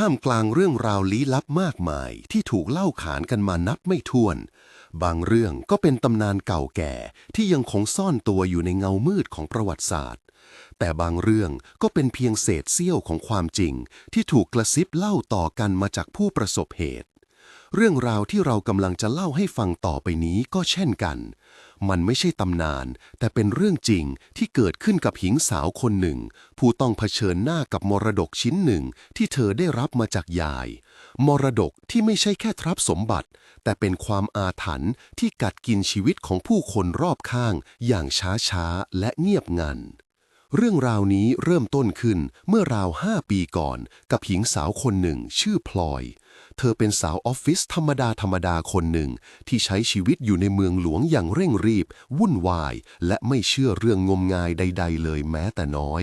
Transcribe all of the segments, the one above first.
ท่ามกลางเรื่องราวลี้ลับมากมายที่ถูกเล่าขานกันมานับไม่ถ้วน บางเรื่องก็เป็นตำนานเก่าแก่ที่ยังคงซ่อนตัวอยู่ในเงามืดของประวัติศาสตร์ แต่บางเรื่องก็เป็นเพียงเศษเสี้ยวของความจริง ที่ถูกกระซิบเล่าต่อกันมาจากผู้ประสบเหตุ เรื่องราวที่เรากำลังจะเล่าให้ฟังต่อไปนี้ก็เช่นกัน มันไม่ใช่ตำนาน แต่เป็นเรื่องจริงที่เกิดขึ้นกับหญิงสาวคนหนึ่ง ผู้ต้องเผชิญหน้ากับมรดกชิ้นหนึ่งที่เธอได้รับมาจากยาย มรดกที่ไม่ใช่แค่ทรัพย์สมบัติ แต่เป็นความอาถรรพ์ที่กัดกินชีวิตของผู้คนรอบข้างอย่างช้าๆและเงียบงัน เรื่องราวนี้เริ่มต้นขึ้นเมื่อราวห้าปีก่อน กับหญิงสาวคนหนึ่งชื่อพลอย เธอเป็นสาวออฟฟิศธรรมดาธรรมดาคนหนึ่ง ที่ใช้ชีวิตอยู่ในเมืองหลวงอย่างเร่งรีบ วุ่นวาย และไม่เชื่อเรื่องงมงายใด ๆ เลยแม้แต่น้อย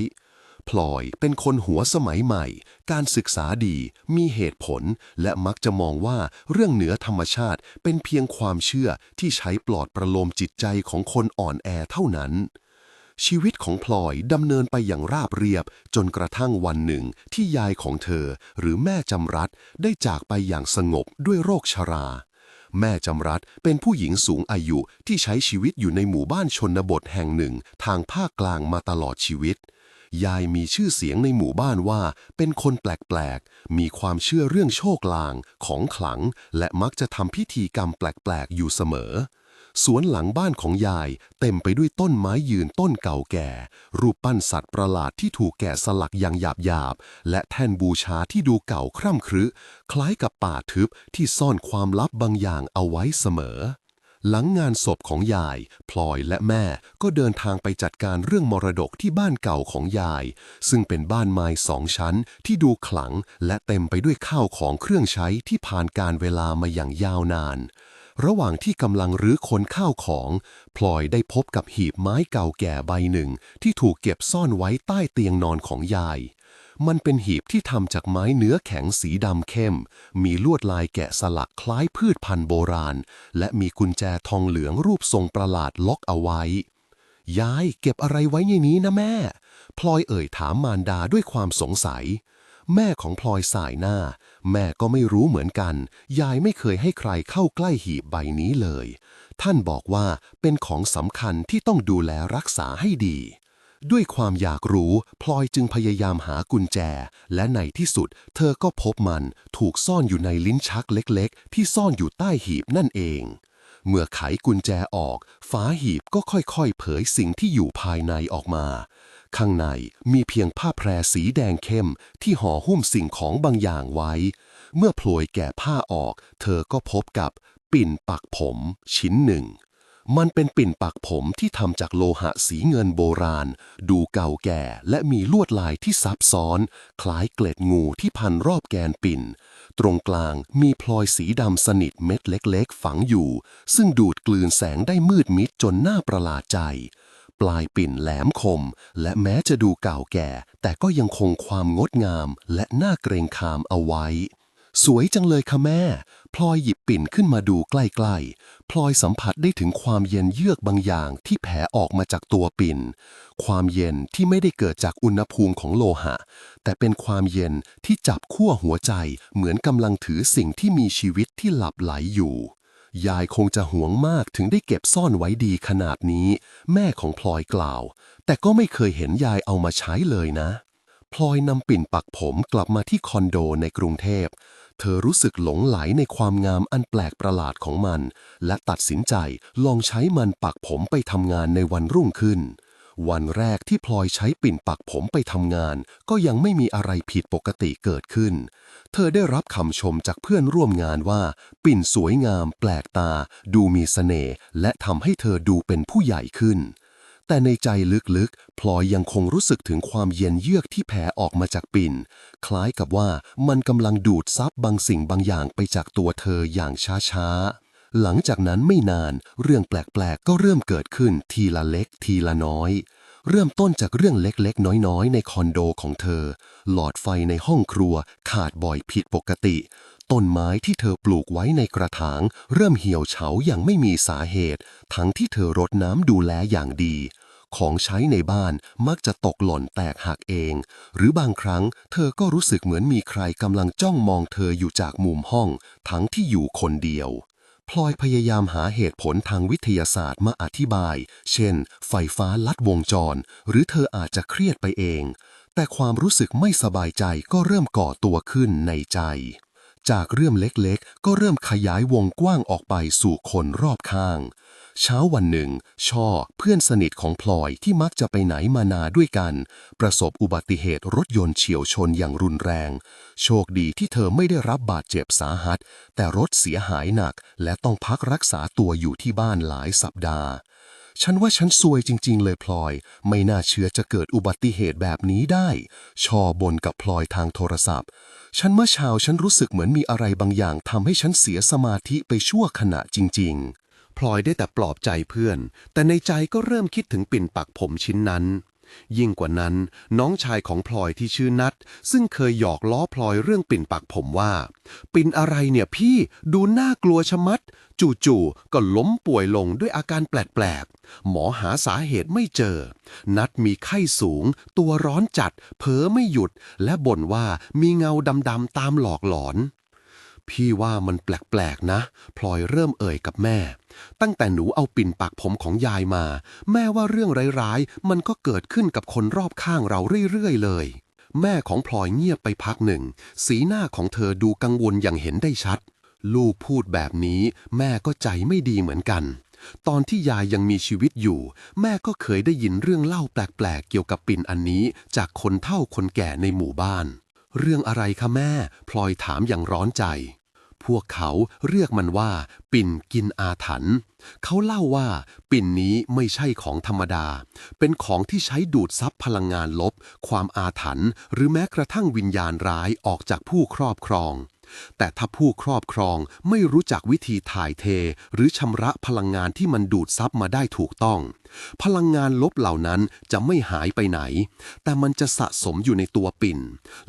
พลอยเป็นคนหัวสมัยใหม่ การศึกษาดี มีเหตุผล และมักจะมองว่าเรื่องเหนือธรรมชาติเป็นเพียงความเชื่อที่ใช้ปลอดประโลมจิตใจของคนอ่อนแอเท่านั้น ชีวิตของพลอยดำเนินไปอย่างราบเรียบ จนกระทั่งวันหนึ่งที่ยายของเธอ หรือแม่จำรัดได้จากไปอย่างสงบด้วยโรคชรา แม่จำรัดเป็นผู้หญิงสูงอายุที่ใช้ชีวิตอยู่ในหมู่บ้านชนบทแห่งหนึ่ง ทางภาคกลางมาตลอดชีวิต ยายมีชื่อเสียงในหมู่บ้านว่า เป็นคนแปลกๆ มีความเชื่อเรื่องโชคลางของขลัง และมักจะทำพิธีกรรมแปลกๆ อยู่เสมอ สวนหลังบ้านของยายเต็มไปด้วยต้นไม้ยืนต้นเก่าแก่ รูปปั้นสัตว์ประหลาดที่ถูกแกะสลักอย่างหยาบหยาบและแท่นบูชาที่ดูเก่าคร่ำครึคล้ายกับป่าทึบที่ซ่อนความลับบางอย่างเอาไว้เสมอ หลังงานศพของยาย พลอยและแม่ก็เดินทางไปจัดการเรื่องมรดกที่บ้านเก่าของยาย ซึ่งเป็นบ้านไม้สองชั้นที่ดูขลังและเต็มไปด้วยข้าวของเครื่องใช้ที่ผ่านการเวลามาอย่างยาวนาน ระหว่างที่กำลังรื้อค้นข้าวของ พลอยได้พบกับหีบไม้เก่าแก่ใบหนึ่ง ที่ถูกเก็บซ่อนไว้ใต้เตียงนอนของยาย มันเป็นหีบที่ทำจากไม้เนื้อแข็งสีดำเข้ม มีลวดลายแกะสลักคล้ายพืชพันธุ์โบราณ และมีกุญแจทองเหลืองรูปทรงประหลาดล็อกเอาไว้ ยายเก็บอะไรไว้ในนี้นะแม่ พลอยเอ่ยถามมารดาด้วยความสงสัย แม่ของพลอยสายหน้า แม่ก็ไม่รู้เหมือนกัน ยายไม่เคยให้ใครเข้าใกล้หีบใบนี้เลย ท่านบอกว่าเป็นของสำคัญที่ต้องดูแลรักษาให้ดี ด้วยความอยากรู้พลอยจึงพยายามหากุญแจ และในที่สุด เธอก็พบมันถูกซ่อนอยู่ในลิ้นชักเล็กๆ ที่ซ่อนอยู่ใต้หีบนั่นเองเมื่อไขกุญแจออก ฝาหีบก็ค่อยๆ เผยสิ่งที่อยู่ภายในออกมา ข้างในมีเพียงผ้าแพรสีแดงเข้มที่ห่อหุ้มสิ่งของบางอย่างไว้ เมื่อโผลยแก่ผ้าออก เธอก็พบกับปิ่นปักผมชิ้นหนึ่ง มันเป็นปิ่นปักผมที่ทำจากโลหะสีเงินโบราณ ดูเก่าแก่และมีลวดลายที่ซับซ้อน คล้ายเกล็ดงูที่พันรอบแกนปิ่น ตรงกลางมีพลอยสีดำสนิทเม็ดเล็กๆ ฝังอยู่ ซึ่งดูดกลืนแสงได้มืดมิดจนน่าประหลาดใจ ปลายปิ่นแหลมคม และแม้จะดูเก่าแก่ แต่ก็ยังคงความงดงาม และน่าเกรงขามเอาไว้ สวยจังเลยค่ะแม่ พลอยหยิบปิ่นขึ้นมาดูใกล้ๆ พลอยสัมผัสได้ถึงความเย็นเยือกบางอย่างที่แผ่ออกมาจากตัวปิ่น ความเย็นที่ไม่ได้เกิดจากอุณหภูมิของโลหะ แต่เป็นความเย็นที่จับขั้วหัวใจ เหมือนกำลังถือสิ่งที่มีชีวิตที่หลับไหลอยู่ ยายคงจะหวงมากถึงได้เก็บซ่อนไว้ดีขนาดนี้ แม่ของพลอยกล่าว แต่ก็ไม่เคยเห็นยายเอามาใช้เลยนะ พลอยนำปิ่นปักผมกลับมาที่คอนโดในกรุงเทพ เธอรู้สึกหลงไหลในความงามอันแปลกประหลาดของมัน และตัดสินใจลองใช้มันปักผมไปทำงานในวันรุ่งขึ้น วันแรกที่พลอยใช้ปิ่นปักผมไปทำงาน ก็ยังไม่มีอะไรผิดปกติเกิดขึ้น เธอได้รับคำชมจากเพื่อนร่วมงานว่า ปิ่นสวยงาม แปลกตา ดูมีเสน่ห์และทำให้เธอดูเป็นผู้ใหญ่ขึ้น แต่ในใจลึกๆ พลอยยังคงรู้สึกถึงความเย็นเยือกที่แผ่ออกมาจากปิ่น คล้ายกับว่ามันกำลังดูดซับบางสิ่งบางอย่างไปจากตัวเธออย่างช้าๆ หลังจากนั้นไม่นานเรื่องแปลกๆ ก็เริ่มเกิดขึ้นทีละเล็กทีละน้อย เริ่มต้นจากเรื่องเล็กๆ น้อยๆ ในคอนโดของเธอ หลอดไฟในห้องครัวขาดบ่อยผิดปกติ ต้นไม้ที่เธอปลูกไว้ในกระถาง เริ่มเหี่ยวเฉาอย่างไม่มีสาเหตุ ทั้งที่เธอรดน้ำดูแลอย่างดีของใช้ในบ้านมักจะตกหล่นแตกหักเอง หรือบางครั้งเธอก็รู้สึกเหมือนมีใครกำลังจ้องมองเธออยู่จากมุมห้อง ทั้งที่อยู่คนเดียว พลอยพยายามหาเหตุผลทางวิทยาศาสตร์มาอธิบาย เช่น ไฟฟ้าลัดวงจร หรือเธออาจจะเครียดไปเอง แต่ความรู้สึกไม่สบายใจก็เริ่มก่อตัวขึ้นในใจ จากเรื่องเล็กๆ ก็เริ่มขยายวงกว้างออกไปสู่คนรอบข้าง เช้าวันหนึ่ง ช่อเพื่อนสนิทของพลอยที่มักจะไปไหนมานาด้วยกัน ประสบอุบัติเหตุรถยนต์เฉียวชนอย่างรุนแรง โชคดีที่เธอไม่ได้รับบาดเจ็บสาหัส แต่รถเสียหายหนัก และต้องพักรักษาตัวอยู่ที่บ้านหลายสัปดาห์ ฉันว่าฉันซวยจริง ๆ เลยพลอย ไม่น่าเชื่อจะเกิดอุบัติเหตุแบบนี้ได้ ชอบนกับพลอยทางโทรศัพท์ ฉันเมื่อเช้าฉันรู้สึกเหมือนมีอะไรบางอย่างทำให้ฉันเสียสมาธิไปชั่วขณะจริง ๆ พลอยได้แต่ปลอบใจเพื่อน แต่ในใจก็เริ่มคิดถึงปิ่นปักผมชิ้นนั้น ยิ่งกว่านั้นน้องชายของพลอยที่ชื่อนัทซึ่งเคยหยอกล้อพลอยเรื่องปิ่นปักผมว่า ปิ่นอะไรเนี่ยพี่ดูน่ากลัวชะมัด จู่ๆก็ล้มป่วยลงด้วยอาการแปลกๆ หมอหาสาเหตุไม่เจอ นัดมีไข้สูง ตัวร้อนจัด เผลอไม่หยุด และบ่นว่ามีเงาดำๆตามหลอกหลอน พี่ว่ามันแปลกๆนะ พลอยเริ่มเอ่ยกับแม่ ตั้งแต่หนูเอาปิ่นปักผมของยายมา แม่ว่าเรื่องร้ายๆ มันก็เกิดขึ้นกับคนรอบข้างเราเรื่อยๆ เลย แม่ของพลอยเงียบไปพักหนึ่ง สีหน้าของเธอดูกังวลอย่างเห็นได้ชัด ลูกพูดแบบนี้ แม่ก็ใจไม่ดีเหมือนกัน ตอนที่ยายยังมีชีวิตอยู่ แม่ก็เคยได้ยินเรื่องเล่าแปลกๆ เกี่ยวกับปิ่นอันนี้ จากคนเฒ่าคนแก่ในหมู่บ้าน เรื่องอะไรคะแม่ พลอยถามอย่างร้อนใจ พวกเขาเรียกมันว่า ปิ่นกินอาถรรพ์เขาเล่าว่า ปิ่นนี้ไม่ใช่ของธรรมดา เป็นของที่ใช้ดูดซับพลังงานลบ ความอาถรรพ์หรือแม้กระทั่งวิญญาณร้ายออกจากผู้ครอบครอง แต่ถ้าผู้ครอบครองไม่รู้จักวิธีถ่ายเท หรือชำระพลังงานที่มันดูดซับมาได้ถูกต้อง พลังงานลบเหล่านั้นจะไม่หายไปไหน แต่มันจะสะสมอยู่ในตัวปิ่น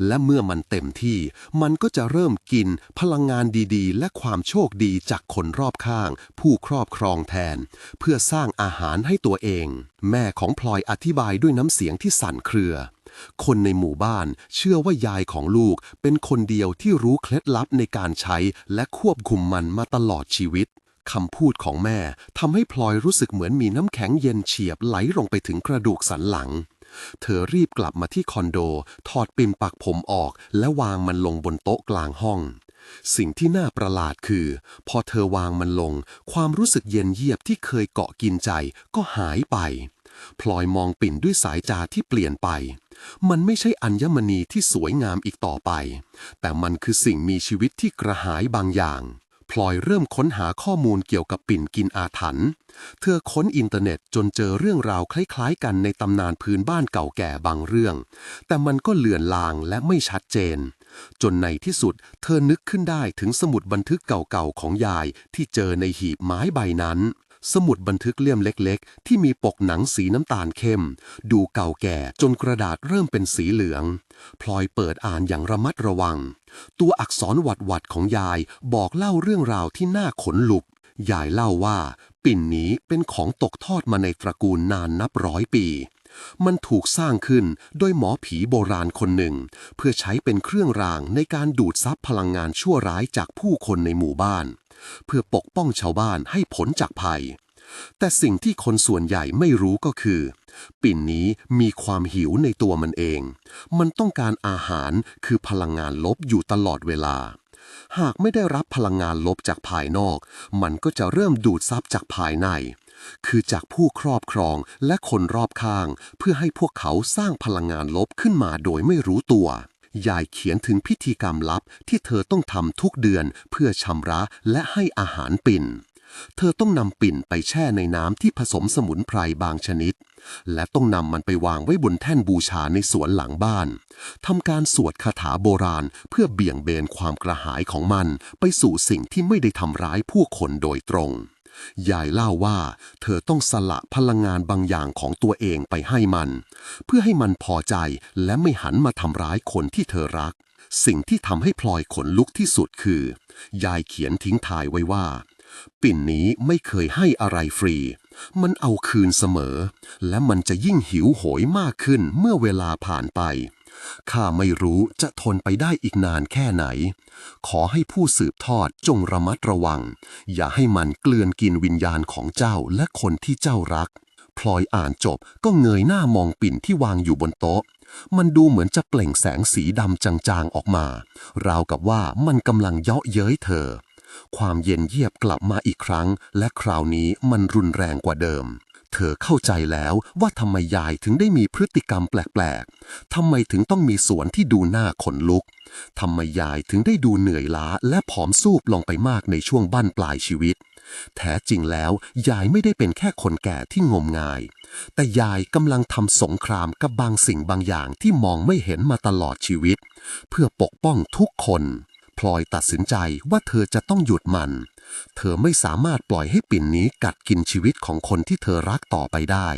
และเมื่อมันเต็มที่ มันก็จะเริ่มกินพลังงานดีๆ และความโชคดีจากคนรอบข้าง ผู้ครอบครองแทน เพื่อสร้างอาหารให้ตัวเอง แม่ของพลอยอธิบายด้วยน้ำเสียงที่สั่นเครือ คนในหมู่บ้าน เชื่อว่ายายของลูกเป็นคนเดียวที่รู้เคล็ดลับในการใช้และควบคุมมันมาตลอดชีวิตคำพูดของแม่ทำให้พลอยรู้สึกเหมือนมีน้ำแข็งเย็นเฉียบไหลลงไปถึงกระดูกสันหลัง เธอรีบกลับมาที่คอนโด ถอดปิ่นปักผมออก และวางมันลงบนโต๊ะกลางห้อง สิ่งที่น่าประหลาดคือ พอเธอวางมันลง ความรู้สึกเย็นเยียบที่เคยเกาะกินใจก็หายไป พลอยมองปิ่นด้วยสายตาที่เปลี่ยนไป มันไม่ใช่อัญมณีที่สวยงามอีกต่อไป แต่มันคือสิ่งมีชีวิตที่กระหายบางอย่าง พลอยเริ่มค้นหาข้อมูลเกี่ยวกับปิ่นกินอาถรรพ์ เธอค้นอินเทอร์เน็ตจนเจอเรื่องราวคล้ายๆ กันในตำนานพื้นบ้านเก่าแก่บางเรื่อง แต่มันก็เลือนลางและไม่ชัดเจนจนในที่สุดเธอนึกขึ้นได้ถึงสมุดบันทึกเก่าๆของยายที่เจอในหีบไม้ใบนั้น สมุดบันทึกเล่มเล็กๆ ที่มีปกหนังสีน้ำตาลเข้ม ดูเก่าแก่จนกระดาษเริ่มเป็นสีเหลือง พลอยเปิดอ่านอย่างระมัดระวัง ตัวอักษรหวัดๆของยายบอกเล่าเรื่องราวที่น่าขนลุก ยายเล่าว่า ปิ่นนี้เป็นของตกทอดมาในตระกูลนานนับร้อยปี มันถูกสร้างขึ้นโดยหมอผีโบราณคนหนึ่ง เพื่อใช้เป็นเครื่องรางในการดูดซับพลังงานชั่วร้ายจากผู้คนในหมู่บ้าน เพื่อปกป้องชาวบ้านให้พ้นจากภัย แต่สิ่งที่คนส่วนใหญ่ไม่รู้ก็คือ ปิ่นนี้มีความหิวในตัวมันเอง มันต้องการอาหารคือพลังงานลบอยู่ตลอดเวลาหากไม่ได้รับพลังงานลบจากภายนอก มันก็จะเริ่มดูดซับจากภายใน คือจากผู้ครอบครองและคนรอบข้าง เพื่อให้พวกเขาสร้างพลังงานลบขึ้นมาโดยไม่รู้ตัวยายเขียนถึงพิธีกรรมลับที่เธอต้องทำทุกเดือนเพื่อชำระและให้อาหารปิ่น เธอต้องนำปิ่นไปแช่ในน้ำที่ผสมสมุนไพรบางชนิด และต้องนำมันไปวางไว้บนแท่นบูชาในสวนหลังบ้านทำการสวดคาถาโบราณเพื่อเบี่ยงเบนความกระหายของมัน ไปสู่สิ่งที่ไม่ได้ทำร้ายผู้คนโดยตรง ยายเล่าว่า เธอต้องสละพลังงานบางอย่างของตัวเองไปให้มัน เพื่อให้มันพอใจและไม่หันมาทำร้ายคนที่เธอรัก สิ่งที่ทำให้พลอยขนลุกที่สุดคือ ยายเขียนทิ้งทายไว้ว่า ปิ่นนี้ไม่เคยให้อะไรฟรี มันเอาคืนเสมอ และมันจะยิ่งหิวโหยมากขึ้นเมื่อเวลาผ่านไป ข้าไม่รู้จะทนไปได้อีกนานแค่ไหน ขอให้ผู้สืบทอดจงระมัดระวัง อย่าให้มันเกลือนกินวิญญาณของเจ้าและคนที่เจ้ารัก พลอยอ่านจบก็เงยหน้ามองปิ่นที่วางอยู่บนโต๊ะ มันดูเหมือนจะเปล่งแสงสีดำจางๆออกมา ราวกับว่ามันกำลังเยาะเย้ยเธอ ความเย็นเยียบกลับมาอีกครั้ง และคราวนี้มันรุนแรงกว่าเดิม เธอเข้าใจแล้วว่าทำไมยายถึงได้มีพฤติกรรมแปลกๆ ทำไมถึงต้องมีสวนที่ดูหน้าขนลุก ทำไมยายถึงได้ดูเหนื่อยล้าและผอมซูบลงไปมากในช่วงบั้นปลายชีวิต แท้จริงแล้วยายไม่ได้เป็นแค่คนแก่ที่งมงาย แต่ยายกำลังทำสงครามกับบางสิ่งบางอย่างที่มองไม่เห็นมาตลอดชีวิต เพื่อปกป้องทุกคน พลอยตัดสินใจว่าเธอจะต้องหยุดมัน เธอไม่สามารถปล่อยให้ปิ่นนี้กัดกินชีวิตของคนที่เธอรักต่อไปได้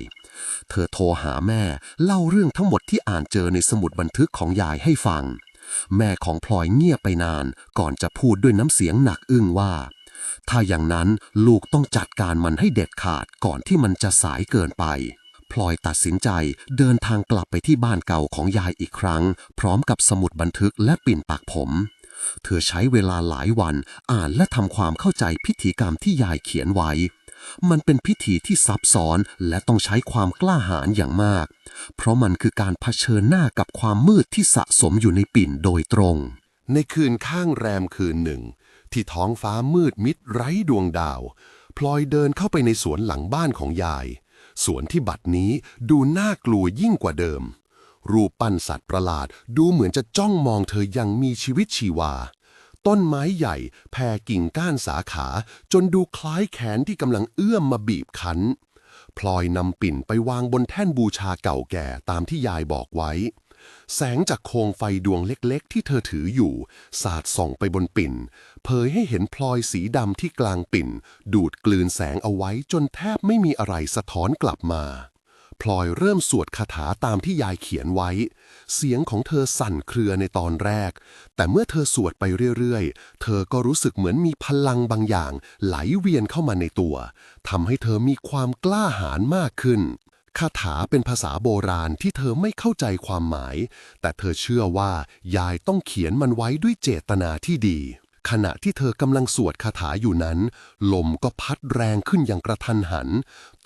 เธอโทรหาแม่เล่าเรื่องทั้งหมดที่อ่านเจอในสมุดบันทึกของยายให้ฟัง แม่ของพลอยเงียบไปนาน ก่อนจะพูดด้วยน้ำเสียงหนักอึ้งว่า ถ้าอย่างนั้นลูกต้องจัดการมันให้เด็ดขาดก่อนที่มันจะสายเกินไปพลอยตัดสินใจเดินทางกลับไปที่บ้านเก่าของยายอีกครั้ง พร้อมกับสมุดบันทึกและปิ่นปากผม เธอใช้เวลาหลายวันอ่านและทำความเข้าใจพิธีกรรมที่ยายเขียนไว้ มันเป็นพิธีที่ซับซ้อนและต้องใช้ความกล้าหาญอย่างมาก เพราะมันคือการเผชิญหน้ากับความมืดที่สะสมอยู่ในปิ่นโดยตรง ในคืนข้างแรมคืนหนึ่ง ที่ท้องฟ้ามืดมิดไร้ดวงดาว พลอยเดินเข้าไปในสวนหลังบ้านของยาย สวนที่บัดนี้ดูน่ากลัวยิ่งกว่าเดิม รูปปั้นสัตว์ประหลาด ดูเหมือนจะจ้องมองเธออยังมีชีวิตชีวา ต้นไม้ใหญ่ แผ่กิ่งก้านสาขา จนดูคล้ายแขนที่กำลังเอื้อมมาบีบคั้น พลอยนำปิ่นไปวางบนแท่นบูชาเก่าแก่ตามที่ยายบอกไว้ แสงจากโคมไฟดวงเล็กๆ ที่เธอถืออยู่ สาดส่องไปบนปิ่น เผยให้เห็นพลอยสีดำที่กลางปิ่น ดูดกลืนแสงเอาไว้จนแทบไม่มีอะไรสะท้อนกลับมา พลอยเริ่มสวดคาถาตามที่ยายเขียนไว้ เสียงของเธอสั่นเครือในตอนแรก แต่เมื่อเธอสวดไปเรื่อยๆ เธอก็รู้สึกเหมือนมีพลังบางอย่าง ไหลเวียนเข้ามาในตัวทำให้เธอมีความกล้าหาญมากขึ้นคาถาเป็นภาษาโบราณที่เธอไม่เข้าใจความหมาย แต่เธอเชื่อว่ายายต้องเขียนมันไว้ด้วยเจตนาที่ดี ขณะที่เธอกำลังสวดคาถาอยู่นั้น ลมก็พัดแรงขึ้นอย่างกระทันหัน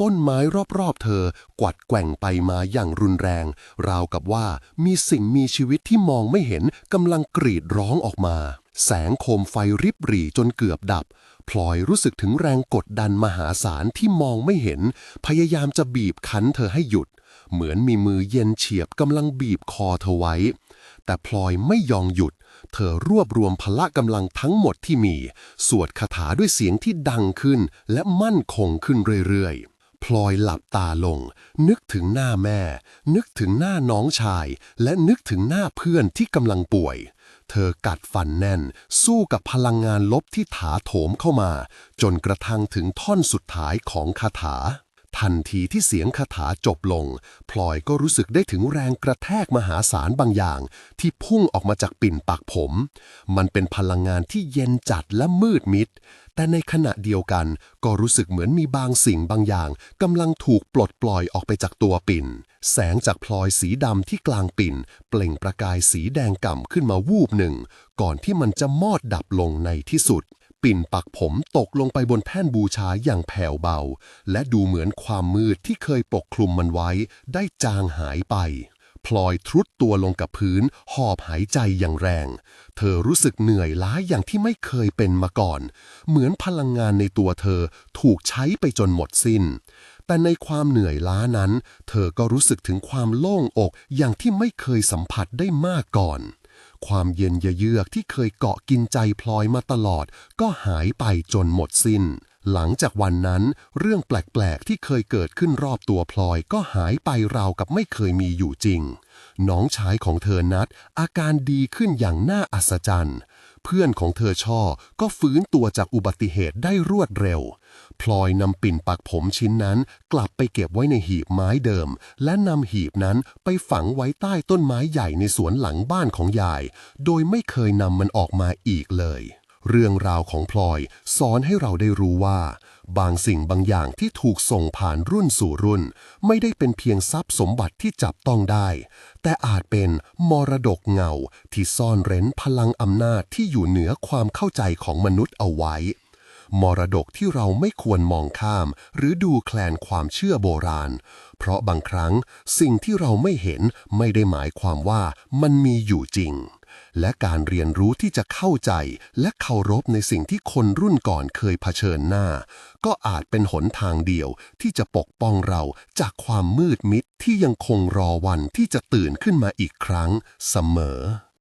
ต้นไม้รอบๆเธอกวัดแกว่งไปมาอย่างรุนแรง ราวกับว่ามีสิ่งมีชีวิตที่มองไม่เห็นกำลังกรีดร้องออกมา แสงโคมไฟริบหรี่จนเกือบดับ พลอยรู้สึกถึงแรงกดดันมหาศาลที่มองไม่เห็น พยายามจะบีบคั้นเธอให้หยุด เหมือนมีมือเย็นเฉียบกำลังบีบคอเธอไว้ แต่พลอยไม่ยอมหยุด เธอรวบรวมพละกำลังทั้งหมดที่มี สวดคาถาด้วยเสียงที่ดังขึ้น และมั่นคงขึ้นเรื่อยๆ พลอยหลับตาลง นึกถึงหน้าแม่ นึกถึงหน้าน้องชาย และนึกถึงหน้าเพื่อนที่กำลังป่วย เธอกัดฟันแน่น สู้กับพลังงานลบที่ถาโถมเข้ามา จนกระทั่งถึงท่อนสุดท้ายของคาถา ทันทีที่เสียงคาถาจบลง พลอยก็รู้สึกได้ถึงแรงกระแทกมหาศาลบางอย่าง ที่พุ่งออกมาจากปิ่นปากผม มันเป็นพลังงานที่เย็นจัดและมืดมิด แต่ในขณะเดียวกัน ก็รู้สึกเหมือนมีบางสิ่งบางอย่างกำลังถูกปลดปล่อยออกไปจากตัวปิ่น แสงจากพลอยสีดำที่กลางปิ่น เปล่งประกายสีแดงก่ำขึ้นมาวูบหนึ่ง ก่อนที่มันจะมอดดับลงในที่สุด ปิ่นปักผมตกลงไปบนแท่นบูชาอย่างแผ่วเบา และดูเหมือนความมืดที่เคยปกคลุมมันไว้ ได้จางหายไป พลอยทรุดตัวลงกับพื้น หอบหายใจอย่างแรง เธอรู้สึกเหนื่อยล้าอย่างที่ไม่เคยเป็นมาก่อน เหมือนพลังงานในตัวเธอถูกใช้ไปจนหมดสิ้น แต่ในความเหนื่อยล้านั้น เธอก็รู้สึกถึงความโล่งอกอย่างที่ไม่เคยสัมผัสได้มากก่อน ความเย็นเยือกที่เคยเกาะกินใจพลอยมาตลอด ก็หายไปจนหมดสิ้น หลังจากวันนั้นเรื่องแปลก ๆ ที่เคยเกิดขึ้นรอบตัวพลอยก็หายไปราวกับไม่เคยมีอยู่จริง น้องชายของเธอนัดอาการดีขึ้นอย่างน่าอัศจรรย์ เพื่อนของเธอช่อก็ฟื้นตัวจากอุบัติเหตุได้รวดเร็ว พลอยนำปิ่นปักผมชิ้นนั้น กลับไปเก็บไว้ในหีบไม้เดิม และนำหีบนั้นไปฝังไว้ใต้ต้นไม้ใหญ่ในสวนหลังบ้านของยาย โดยไม่เคยนำมันออกมาอีกเลย เรื่องราวของพลอยสอนให้เราได้รู้ว่า บางสิ่งบางอย่างที่ถูกส่งผ่านรุ่นสู่รุ่น ไม่ได้เป็นเพียงทรัพย์สมบัติที่จับต้องได้ แต่อาจเป็นมรดกเงาที่ซ่อนเร้นพลังอำนาจที่อยู่เหนือความเข้าใจของมนุษย์เอาไว้ มรดกที่เราไม่ควรมองข้าม หรือดูแคลนความเชื่อโบราณ เพราะบางครั้งสิ่งที่เราไม่เห็นไม่ได้หมายความว่ามันมีอยู่จริง และการเรียนรู้ที่จะเข้าใจและเคารพในสิ่งที่คนรุ่นก่อนเคยเผชิญหน้า ก็อาจเป็นหนทางเดียวที่จะปกป้องเราจากความมืดมิดที่ยังคงรอวันที่จะตื่นขึ้นมาอีกครั้งเสมอ